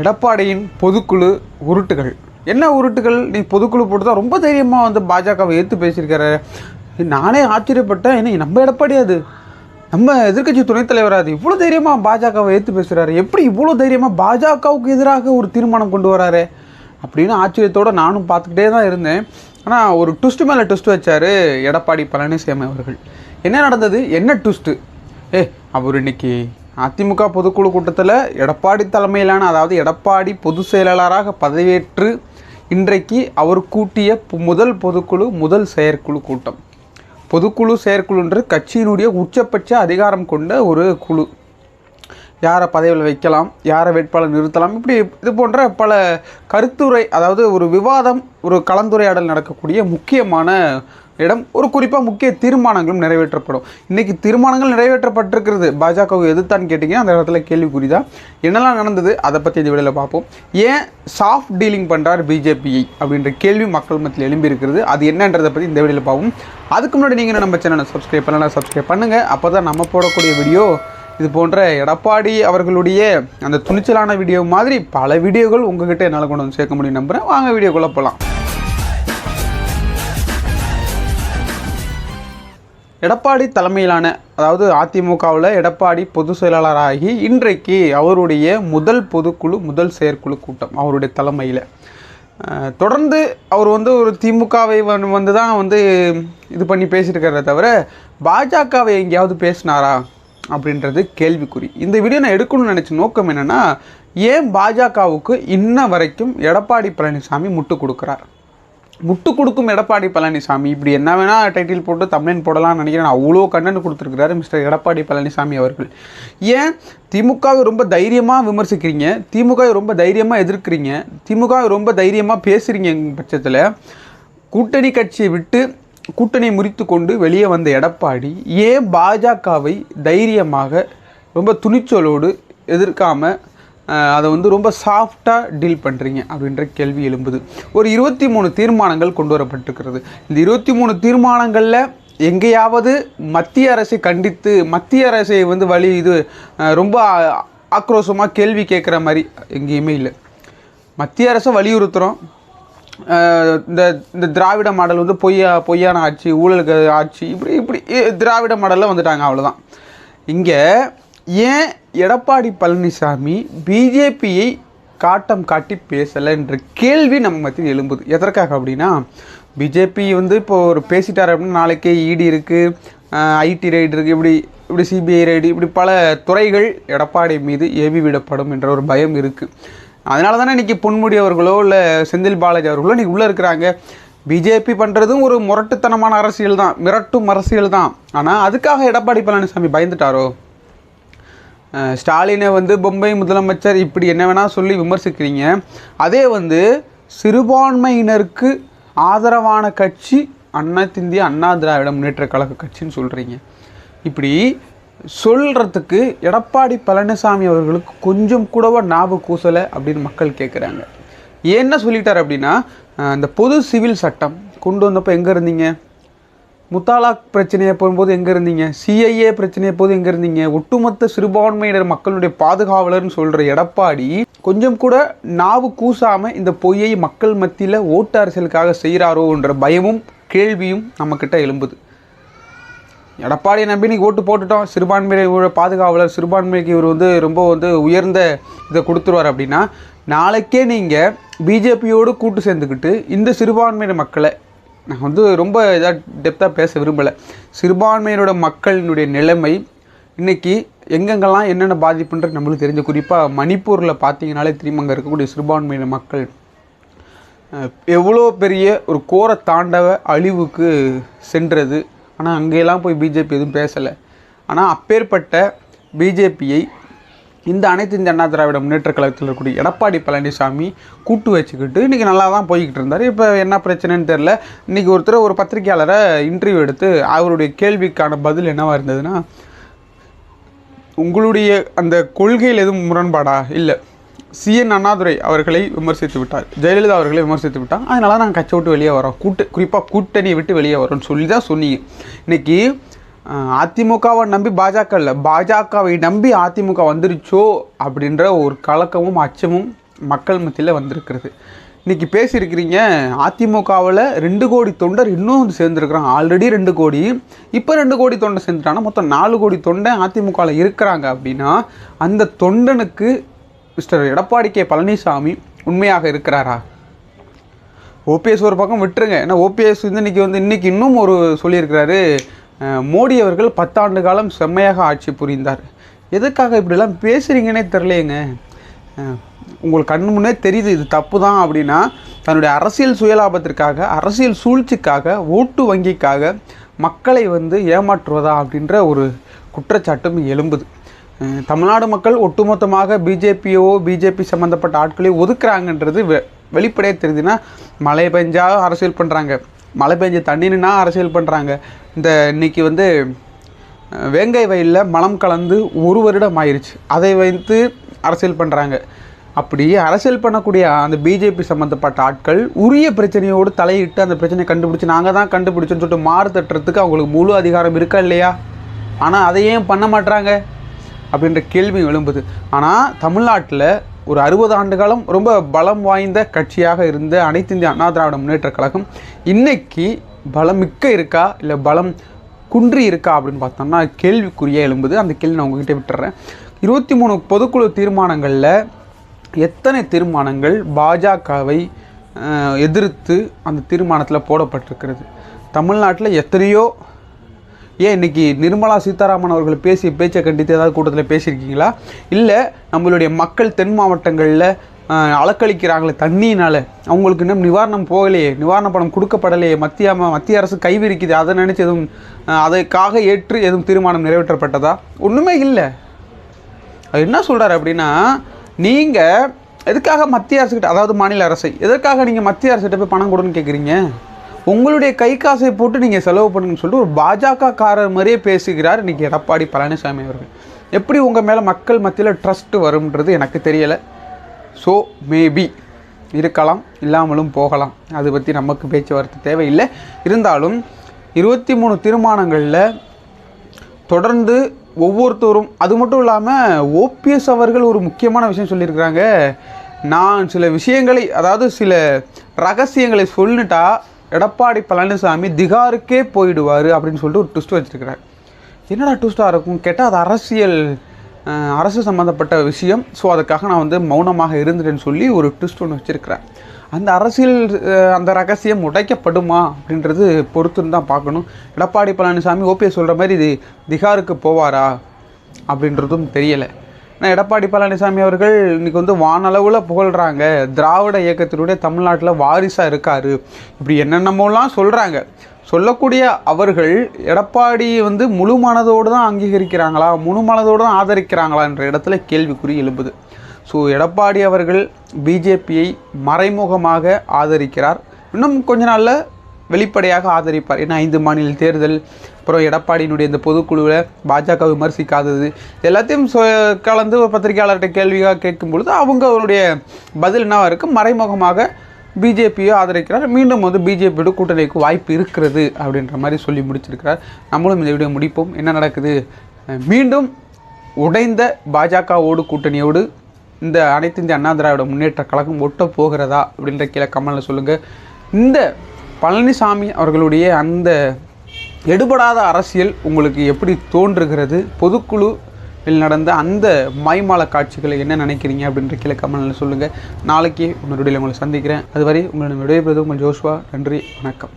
எடப்பாடியின் பொதுக்குழு உருட்டுகள். என்ன உருட்டுகள்? நீ பொதுக்குழு போட்டு தான் ரொம்ப தைரியமாக வந்து பாஜகவை ஏற்று பேசியிருக்காரு. நானே ஆச்சரியப்பட்டேன். என்ன நம்ம எடப்பாடி அது? நம்ம எதிர்கட்சி துணைத் தலைவர் அது? இவ்வளோ தைரியமாக பாஜகவை ஏற்று பேசுகிறாரு எப்படி இவ்வளோ தைரியமாக பாஜகவுக்கு எதிராக ஒரு தீர்மானம் கொண்டு வராரு? அப்படின்னு ஆச்சரியத்தோடு நானும் பார்த்துக்கிட்டே தான் இருந்தேன். ஆனால் ஒரு ட்விஸ்ட் மேலே ட்விஸ்ட் வச்சார் எடப்பாடி பழனிசாமி அவர்கள். என்ன நடந்தது? என்ன ட்விஸ்ட்டு ஏ அவர் இன்னைக்கு அதிமுக பொதுக்குழு கூட்டத்தில் எடப்பாடி தலைமையிலான அதாவது எடப்பாடி பொதுச் செயலாளராக பதவியேற்று இன்றைக்கு அவர் கூட்டிய பு- முதல் பொதுக்குழு முதல் செயற்குழு கூட்டம். பொதுக்குழு செயற்குழுன்ற கட்சியினுடைய உச்சபட்ச அதிகாரம் கொண்ட ஒரு குழு. யாரை பதவியில் வைக்கலாம் யாரை வேட்பாளர் நிறுத்தலாம் இப்படி இது போன்ற பல கருத்துரை அதாவது ஒரு விவாதம் ஒரு கலந்துரையாடல் நடக்கக்கூடிய முக்கியமான இடம் ஒரு குறிப்பாக முக்கிய தீர்மானங்களும் நிறைவேற்றப்படும். இன்றைக்கி தீர்மானங்கள் நிறைவேற்றப்பட்டிருக்கிறது. பாஜகவை எதிர்த்தான்னு கேட்டிங்கன்னா அந்த இடத்துல கேள்விக்குறி தான் என்னெல்லாம் நடந்தது? அதை பற்றி இந்த வீடியோவில் பார்ப்போம். ஏன் சாஃப்ட் டீலிங் பண்ணுறார் பிஜேபியை அப்படின்ற கேள்வி மக்கள் மத்தியில் எழும்பி இருக்கிறது அது என்னன்றதை பற்றி இந்த வீடியோவில் பார்ப்போம். அதுக்கு முன்னாடி நீங்கள் நம்ம சேனலை சப்ஸ்கிரைப் பண்ணலாம் சப்ஸ்கிரைப் பண்ணுங்கள் அப்போ தான் நம்ம போடக்கூடிய வீடியோ இது போன்ற எடப்பாடி அவர்களுடைய அந்த துணிச்சலான வீடியோ மாதிரி பல வீடியோகள் உங்ககிட்ட என்னால் கொண்டு வந்து சேர்க்க முடியும் நம்புகிறேன் வாங்க வீடியோக்குள்ளே போகலாம் எடப்பாடி தலைமையிலான அதாவது அதிமுகவில் எடப்பாடி பொதுச் செயலாளராகி இன்றைக்கு அவருடைய முதல் பொதுக்குழு முதல் செயற்குழு கூட்டம் அவருடைய தலைமையில். தொடர்ந்து அவர் வந்து ஒரு திமுகவை வந்து வந்து தான் வந்து இது பண்ணி பேசியிருக்கிறத தவிர பாஜகவை எங்கேயாவது பேசினாரா அப்படின்றது கேள்விக்குறி. இந்த வீடியோ நான் எடுக்கணும்னு நினச்ச நோக்கம் என்னென்னா ஏன் பாஜகவுக்கு இன்ன வரைக்கும் எடப்பாடி பழனிசாமி முட்டு கொடுக்குறார்? முட்டு கொடுக்கும் எடப்பாடி பழனிசாமி. இப்படி என்ன வேணால் டைட்டில் போட்டு தமிழன் போடலாம்னு நினைக்கிறேன். அவ்வளோ கண்டென்ட் கொடுத்துருக்கிறாரு மிஸ்டர் எடப்பாடி பழனிசாமி அவர்கள். ஏன்? திமுகவை ரொம்ப தைரியமாக விமர்சிக்கிறீங்க. திமுகவை ரொம்ப தைரியமாக எதிர்க்கிறீங்க. திமுகவை ரொம்ப தைரியமாக பேசுகிறீங்க பட்சத்தில். கூட்டணி கட்சியை விட்டு கூட்டணி முறித்து கொண்டு வெளியே வந்த எடப்பாடி ஏன் பாஜகவை தைரியமாக ரொம்ப துணிச்சலோடு எதிர்க்காமல் அதை வந்து ரொம்ப சாஃப்டாக டீல் பண்ணுறீங்க அப்படின்ற கேள்வி எழும்புது. ஒரு இருபத்தி மூணு தீர்மானங்கள் கொண்டு வரப்பட்டிருக்கிறது. இந்த இருபத்தி மூணு தீர்மானங்களில் எங்கேயாவது மத்திய அரசை கண்டித்து மத்திய அரசை வந்து வழி இது ரொம்ப ஆக்ரோஷமாக கேள்வி கேட்குற மாதிரி எங்கேயுமே இல்லை. மத்திய அரசை வலியுறுத்துகிறோம் இந்த இந்த திராவிட மாடல் வந்து பொய்யா பொய்யான ஆட்சி ஊழலுக்கு ஆட்சி இப்படி இப்படி திராவிட மாடலில் வந்துட்டாங்க அவ்வளோதான் இங்கே ஏன் எடப்பாடி பழனிசாமி பிஜேபியை காட்டம் காட்டி பேசலை என்ற கேள்வி நம்ம மத்தியில் எழும்புது. எதற்காக அப்படின்னா பிஜேபி வந்து இப்போ ஒரு பேசிட்டார் அப்படின்னா நாளைக்கே இடி இருக்குது ஐடி ரைடு இருக்குது இப்படி இப்படி சிபிஐ ரைடு இப்படி பல துறைகள் எடப்பாடி மீது ஏவி விடப்படும் என்ற ஒரு பயம் இருக்குது அதனால தானே இன்றைக்கி பொன்முடி அவர்களோ இல்லை செந்தில் பாலாஜி அவர்களோ இன்றைக்கி உள்ளே இருக்கிறாங்க. பிஜேபி பண்ணுறதும் ஒரு முரட்டுத்தனமான அரசியல் தான் மிரட்டும் அரசியல் தான். ஆனால் அதுக்காக எடப்பாடி பழனிசாமி பயந்துட்டாரோ? ஸ்டாலினை வந்து பொம்பை முதலமைச்சர் இப்படி என்ன வேணால் சொல்லி விமர்சிக்கிறீங்க. அதே வந்து சிறுபான்மையினருக்கு ஆதரவான கட்சி அண்ணா திந்திய அண்ணா திராவிட முன்னேற்ற கழக கட்சின்னு சொல்கிறீங்க இப்படி சொல்கிறதுக்கு எடப்பாடி பழனிசாமி அவர்களுக்கு கொஞ்சம் கூடவா ஞாபகம் கூசலை அப்படின்னு மக்கள் கேட்குறாங்க என்ன சொல்லிட்டார் அப்படின்னா இந்த பொது சிவில் சட்டம் கொண்டு வந்தப்போ எங்கே இருந்தீங்க? முத்தாலாக் பிரச்சனையை போகும்போது எங்கே இருந்தீங்க? சிஐஏ பிரச்சனையை போது எங்கே இருந்தீங்க? ஒட்டுமொத்த சிறுபான்மையினர் மக்களுடைய பாதுகாவலர்னு சொல்கிற எடப்பாடி கொஞ்சம் கூட நாவு கூசாமல் இந்த பொய்யை மக்கள் மத்தியில் ஓட்டு அரசியலுக்காக செய்கிறாரோன்ற பயமும் கேள்வியும் நம்மக்கிட்ட எழும்புது. எடப்பாடியை நம்பி நீ ஓட்டு போட்டுட்டோம். சிறுபான்மையினர் பாதுகாவலர் சிறுபான்மைக்கு இவர் வந்து ரொம்ப வந்து உயர்ந்த இதை கொடுத்துருவார் அப்படின்னா நாளைக்கே நீங்கள் பிஜேபியோடு கூட்டு சேர்ந்துக்கிட்டு இந்த சிறுபான்மையினர் மக்களை நான் வந்து ரொம்ப இதாக டெப்த்தாக பேச விரும்பலை. சிறுபான்மையினோட மக்களினுடைய நிலைமை இன்னைக்கு எங்கெங்கெல்லாம் என்னென்ன பாதிப்புன்றது நம்மளுக்கு தெரிஞ்ச குறிப்பாக மணிப்பூரில் பார்த்தீங்கனாலே திரும்ப அங்கே இருக்கக்கூடிய சிறுபான்மையின மக்கள். எவ்வளோ பெரிய ஒரு கோர தாண்டவ அழிவுக்கு சென்றது. ஆனால் அங்கேயெல்லாம் போய் பிஜேபி எதுவும் பேசலை. ஆனால் அப்பேற்பட்ட பிஜேபியை இந்த அனைத்து இந்த அண்ணா திராவிட முன்னேற்ற கழகத்தில் இருக்கக்கூடிய எடப்பாடி பழனிசாமி கூட்டு வச்சுக்கிட்டு இன்றைக்கி நல்லா தான் போய்கிட்டு இருந்தார். இப்போ என்ன பிரச்சனைன்னு தெரில இன்றைக்கி ஒருத்தர் ஒரு பத்திரிக்கையாளரை இன்டர்வியூ எடுத்து அவருடைய கேள்விக்கான பதில் என்னவாக இருந்ததுன்னா உங்களுடைய அந்த கொள்கையில் எதுவும் முரண்பாடா? இல்லை. சிஎன் அண்ணாதுரை அவர்களை விமர்சித்து விட்டார். ஜெயலலிதா அவர்களை விமர்சித்து விட்டார். அதனால நாங்கள் கட்சி விட்டு வெளியே வரோம். கூட்டு குறிப்பாக கூட்டணியை விட்டு வெளியே வரோம்னு சொல்லி தான் சொன்னீங்க. இன்னைக்கு அதிமுகவை நம்பி பாஜக இல்லை. பாஜகவை நம்பி அதிமுக வந்துருச்சோ அப்படின்ற ஒரு கலக்கமும் அச்சமும் மக்கள் மத்தியில் வந்திருக்கிறது. இன்றைக்கி பேசியிருக்கிறீங்க அதிமுகவில் ரெண்டு கோடி தொண்டர் இன்னும் வந்து சேர்ந்துருக்குறாங்க. ஆல்ரெடி ரெண்டு கோடி. இப்போ ரெண்டு கோடி தொண்டர் சேர்ந்துட்டாங்கன்னா மொத்தம் நாலு கோடி தொண்டை அதிமுகவில் இருக்கிறாங்க அப்படின்னா அந்த தொண்டனுக்கு மிஸ்டர் எடப்பாடி கே. பழனிசாமி உண்மையாக இருக்கிறாரா? ஓபிஎஸ் ஒரு பக்கம் விட்டுருங்க. ஏன்னா ஓபிஎஸ் வந்து இன்றைக்கி வந்து இன்றைக்கி இன்னும் ஒரு சொல்லியிருக்கிறாரு மோடி அவர்கள் பத்தாண்டு காலம் செம்மையாக ஆட்சி புரிந்தார். எதுக்காக இப்படிலாம் பேசுகிறீங்கன்னே தெரிலையேங்க உங்களுக்கு கண் முன்னே தெரியுது இது தப்பு தான் அப்படின்னா தன்னுடைய அரசியல் சுயலாபத்திற்காக அரசியல் சூழ்ச்சிக்காக ஓட்டு வங்கிக்காக மக்களை வந்து ஏமாற்றுவதா அப்படின்ற ஒரு குற்றச்சாட்டும் எழும்புது. தமிழ்நாடு மக்கள் ஒட்டுமொத்தமாக பிஜேபியோ பிஜேபி சம்மந்தப்பட்ட ஆட்களையும் ஒதுக்குறாங்கன்றது வெ வெளிப்படையாக தெரியுதுன்னா மழை பெஞ்சா அரசியல் பண்ணுறாங்க மழை பெஞ்ச தண்ணின்னா அரசியல் பண்ணுறாங்க இந்த இன்னைக்கு வந்து வேங்கை வயலில் மலம் கலந்து ஒரு வருடம் ஆயிடுச்சு அதை வைத்து அரசியல் பண்ணுறாங்க அப்படி அரசியல் பண்ணக்கூடிய அந்த பிஜேபி சம்மந்தப்பட்ட ஆட்கள் உரிய பிரச்சனையோடு தலையிட்டு அந்த பிரச்சனையை கண்டுபிடிச்சி நாங்கள் தான் கண்டுபிடிச்சோன்னு சொல்லிட்டு மாறு தட்டுறதுக்கு அவங்களுக்கு முழு அதிகாரம் இருக்கா இல்லையா? ஆனால் அதை ஏன் பண்ண மாட்றாங்க? அப்படின்ற கேள்வி எழும்புது. ஆனால் தமிழ்நாட்டில் ஒரு அறுபது ஆண்டு காலம் ரொம்ப பலம் வாய்ந்த கட்சியாக இருந்த அனைத்து இந்திய அண்ணா திராவிட முன்னேற்ற கழகம் இன்னைக்கு பலம் மிக்க இருக்கா? இல்லை பலம் குன்றி இருக்கா? அப்படின்னு பார்த்தோம்னா கேள்விக்குறிய எழும்புது. அந்த கேள்வி நான் உங்ககிட்ட விட்டுறேன். இருபத்தி மூணு பொதுக்குழு தீர்மானங்களில் எத்தனை தீர்மானங்கள் பாஜகவை எதிர்த்து அந்த தீர்மானத்தில் போடப்பட்டிருக்கிறது? தமிழ்நாட்டில் எத்தனையோ ஏன் இன்றைக்கி நிர்மலா சீதாராமன் அவர்கள் பேசிய பேச்சை கண்டித்து ஏதாவது கூட்டத்தில் பேசியிருக்கீங்களா? இல்லை நம்மளுடைய மக்கள் தென் மாவட்டங்களில் அலக்களிக்கிறாங்களே தண்ணியினால் அவங்களுக்கு இன்னும் நிவாரணம் போகலையே நிவாரண பணம் கொடுக்கப்படலையே மத்திய மத்திய அரசு கைவிரிக்குது அதை நினச்சி எதுவும் அதைக்காக ஏற்று எதுவும் தீர்மானம் நிறைவேற்றப்பட்டதா? ஒன்றுமே இல்லை. அது என்ன சொல்கிறாரு அப்படின்னா நீங்கள் எதுக்காக மத்திய அரசுக்கிட்ட அதாவது மாநில அரசை எதற்காக நீங்கள் மத்திய அரசுகிட்ட போய் பணம் கொடுன்னு கேட்குறீங்க உங்களுடைய கை காசை போட்டு நீங்கள் செலவு பண்ணுங்கன்னு சொல்லிட்டு ஒரு பாஜக காரர் மாதிரியே பேசுகிறார் இன்றைக்கி எடப்பாடி பழனிசாமி அவர்கள். எப்படி உங்கள் மேலே மக்கள் மத்தியில் ட்ரஸ்ட்டு வரும்ன்றது எனக்கு தெரியலை. ஸோ மேபி இருக்கலாம் இல்லாமலும் போகலாம். அதை பற்றி நமக்கு பேச்சுவார்த்தை தேவையில்லை. இருந்தாலும் இருபத்தி மூணு தீர்மானங்களில் தொடர்ந்து ஒவ்வொருத்தரும் அது மட்டும் இல்லாமல் ஓபிஎஸ் அவர்கள் ஒரு முக்கியமான விஷயம் சொல்லியிருக்கிறாங்க. நான் சில விஷயங்களை அதாவது சில ரகசியங்களை சொல்லிட்டா எடப்பாடி பழனிசாமி திகாருக்கே போயிடுவார் அப்படின்னு சொல்லிட்டு ஒரு ட்விஸ்ட் வச்சிருக்கிறார். என்னடா ட்விஸ்ட்டாக இருக்கும்? கேட்டால் அது அரசியல் அரசு சம்மந்தப்பட்ட விஷயம். ஸோ அதுக்காக நான் வந்து மௌனமாக இருந்துட்டேன்னு சொல்லி ஒரு ட்விஸ்ட் ஒன்று வச்சுருக்கிறேன் அந்த அரசியல் அந்த ரகசியம் உடைக்கப்படுமா அப்படின்றது பொறுத்துன்னு தான் பார்க்கணும். எடப்பாடி பழனிசாமி ஓபிஎஸ் சொல்கிற மாதிரி இது திகாருக்கு போவாரா அப்படின்றதும் தெரியலை. ஆனால் எடப்பாடி பழனிசாமி அவர்கள் இன்றைக்கி வந்து வானளவில் புகழ்கிறாங்க திராவிட இயக்கத்தினுடைய தமிழ்நாட்டில் வாரிசாக இருக்கார். இப்படி என்னென்னமோலாம் சொல்கிறாங்க சொல்லக்கூடிய அவர்கள் எடப்பாடி வந்து முழு மனதோடு தான் அங்கீகரிக்கிறாங்களா? முழு மனதோடு தான் ஆதரிக்கிறாங்களான்ற இடத்துல கேள்விக்குறி எழுப்புது ஸோ எடப்பாடி அவர்கள் பிஜேபியை மறைமுகமாக ஆதரிக்கிறார். இன்னும் கொஞ்ச நாளில் வெளிப்படையாக ஆதரிப்பார். ஏன்னா ஐந்து மாநில தேர்தல் அப்புறம் எடப்பாடியினுடைய இந்த பொதுக்குழுவில் பாஜக விமர்சிக்காதது எல்லாத்தையும் சொ கலந்து ஒரு பத்திரிகையாளர்கிட்ட கேள்வியாக கேட்கும் பொழுது அவங்க அவருடைய பதில் என்னவாக இருக்குது மறைமுகமாக பிஜேபியை ஆதரிக்கிறார். மீண்டும் வந்து பிஜேபியோட கூட்டணிக்கு வாய்ப்பு இருக்கிறது அப்படின்ற மாதிரி சொல்லி முடிச்சிருக்கிறார். நம்மளும் இந்த வீடியோ முடிப்போம். என்ன நடக்குது? மீண்டும் உடைந்த பாஜகவோடு கூட்டணியோடு இந்த அனைத்து இந்திய அண்ணா திராவிட முன்னேற்ற கழகம் ஒட்ட போகிறதா அப்படின்ற கீழே கமலில் சொல்லுங்கள் இந்த பழனிசாமி அவர்களுடைய அந்த எடுபடாத அரசியல் உங்களுக்கு எப்படி தோன்றுகிறது? பொதுக்குழு நடந்த அந்த மாய்மால காட்சிகளை என்ன நினைக்கிறீங்க? அப்படின்ற கீழே கமெண்டில் சொல்லுங்கள் நாளைக்கு உங்களுடைய உங்களை சந்திக்கிறேன். அதுவரை உங்களுடைய விடைபெறுவது உங்கள் ஜோஷ்வா. நன்றி. வணக்கம்.